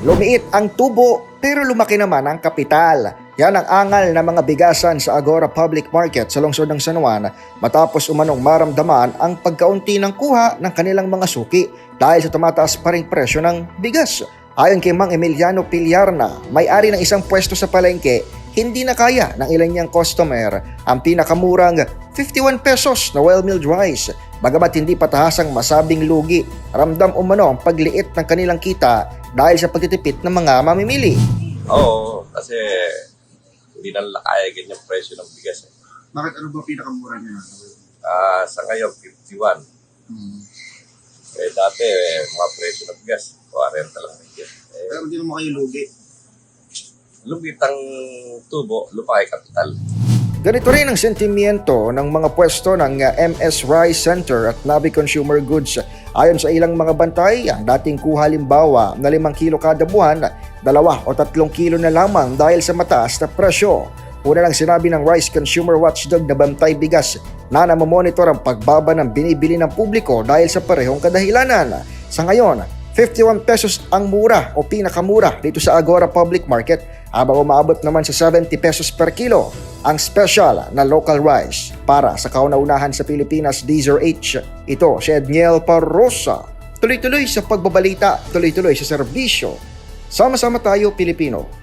Lumiit ang tubo pero lumaki naman ang kapital. Yan ang angal ng mga bigasan sa Agora Public Market sa lungsod ng San Juan matapos umanong maramdaman ang pagkaunti ng kuha ng kanilang mga suki dahil sa tumataas pa ring presyo ng bigas. Ayon kay Mang Emiliano Pilyarna, may-ari ng isang pwesto sa palengke, hindi na kaya ng ilan niyang customer ang pinakamurang 51 pesos na well-milled rice. Bagamat hindi patahasang masabing lugi, ramdam umano ang pagliit ng kanilang kita dahil sa pagtitipid ng mga mamimili. Oo, kasi hindi na kaya ganyang presyo ng bigas. Eh. Bakit ano ba pinakamura niya? Ah, sa ngayon, 51. Hmm. Eh, dati, eh, mga presyo ng bigas, 40 lang ng bigas. Eh, Pero hindi naman kayo lugi. lumit ang tubo, lupa ay kapital. Ganito rin ang sentimiento ng mga pwesto ng uh, MS Rice Center at Navi Consumer Goods. Ayon sa ilang mga bantay, ang dating kuha limbawa na 5 kilo kada buwan, dalawa o tatlong kilo na lamang dahil sa mataas na presyo. Una lang sinabi ng Rice Consumer Watchdog na bantay bigas na namamonitor ang pagbaba ng binibili ng publiko dahil sa parehong kadahilanan. Sa ngayon, 51 pesos ang mura o pinakamura dito sa Agora Public Market habang umabot naman sa 70 pesos per kilo ang special na local rice para sa kauna-unahan sa Pilipinas Deezer H. Ito si Edniel Parrosa. Tuloy-tuloy sa pagbabalita, tuloy-tuloy sa serbisyo. Sama-sama tayo Pilipino.